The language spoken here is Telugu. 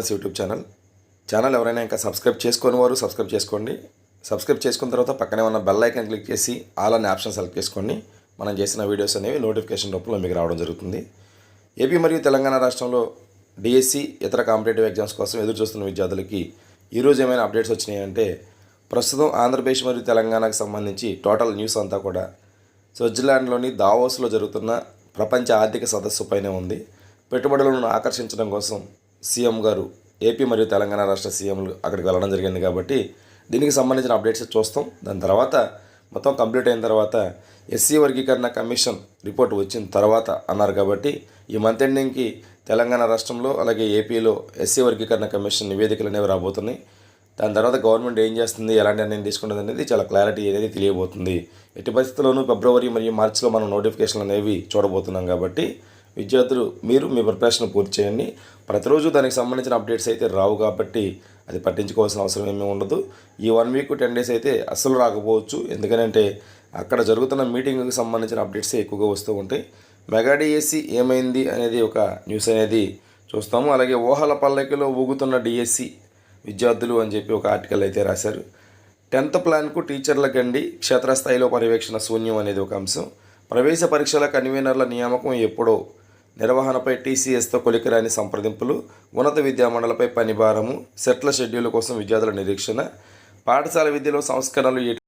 ఎస్ యూట్యూబ్ ఛానల్ ఛానల్ ఎవరైనా ఇంకా సబ్స్క్రైబ్ చేసుకొని వారు సబ్స్క్రైబ్ చేసుకోండి. సబ్స్క్రైబ్ చేసుకున్న తర్వాత పక్కనే ఉన్న బెల్ ఐకాన్ క్లిక్ చేసి ఆల్ అనే ఆప్షన్ సెలెక్ట్ చేసుకోండి. మనం చేసిన వీడియోస్ అనేవి నోటిఫికేషన్ రూపంలో మీకు రావడం జరుగుతుంది. ఏపీ మరియు తెలంగాణ రాష్ట్రంలో డిఎస్సి ఇతర కాంపిటేటివ్ ఎగ్జామ్స్ కోసం ఎదురు చూస్తున్న విద్యార్థులకి ఈరోజు ఏమైనా అప్డేట్స్ వచ్చినాయంటే ప్రస్తుతం ఆంధ్రప్రదేశ్ మరియు తెలంగాణకు సంబంధించి టోటల్ న్యూస్ అంతా కూడా స్విట్జర్లాండ్లోని దావోస్లో జరుగుతున్న ప్రపంచ ఆర్థిక సదస్సు పైనే ఉంది. పెట్టుబడులను ఆకర్షించడం కోసం సీఎం గారు ఏపీ మరియు తెలంగాణ రాష్ట్ర సీఎంలు అక్కడికి వెళ్ళడం జరిగింది కాబట్టి దీనికి సంబంధించిన అప్డేట్స్ చూస్తాం. దాని తర్వాత మొత్తం కంప్లీట్ అయిన తర్వాత ఎస్సీ వర్గీకరణ కమిషన్ రిపోర్ట్ వచ్చిన తర్వాత అన్నారు కాబట్టి ఈ మంత్ ఎండింగ్కి తెలంగాణ రాష్ట్రంలో అలాగే ఏపీలో ఎస్సీ వర్గీకరణ కమిషన్ నివేదికలు అనేవి రాబోతున్నాయి. దాని తర్వాత గవర్నమెంట్ ఏం చేస్తుంది ఎలాంటి నిర్ణయం తీసుకుంటుంది అనేది చాలా క్లారిటీ అనేది తెలియబోతుంది. ఎట్టి పరిస్థితుల్లోనూ ఫిబ్రవరి మరియు మార్చిలో మనం నోటిఫికేషన్లు అనేవి చూడబోతున్నాం కాబట్టి విద్యార్థులు మీరు మీ ప్రిపరేషన్ పూర్తి చేయండి. ప్రతిరోజు దానికి సంబంధించిన అప్డేట్స్ అయితే రావు కాబట్టి అది పట్టించుకోవాల్సిన అవసరం ఏమీ ఉండదు. ఈ వన్ వీక్ టెన్ డేస్ అయితే అస్సలు రాకపోవచ్చు. ఎందుకంటే అక్కడ జరుగుతున్న మీటింగ్కి సంబంధించిన అప్డేట్స్ ఎక్కువగా వస్తూ ఉంటాయి. మెగాడిఎస్సి ఏమైంది అనేది ఒక న్యూస్ అనేది చూస్తాము. అలాగే ఓహల పల్లకిలో ఊగుతున్న డిఎస్సి విద్యార్థులు అని చెప్పి ఒక ఆర్టికల్ అయితే రాశారు. టెన్త్ ప్లాన్కు టీచర్ల గండి క్షేత్రస్థాయిలో పర్యవేక్షణ శూన్యం అనేది ఒక అంశం. ప్రవేశ పరీక్షల కన్వీనర్ల నియామకం ఎప్పుడో నిర్వహణపై టీసీఎస్తో కొలికిరాని సంప్రదింపులు ఉన్నత విద్యామండలపై పనిభారము సెట్ల షెడ్యూల్ కోసం విద్యార్థుల నిరీక్షణ పాఠశాల విద్యలో సంస్కరణలు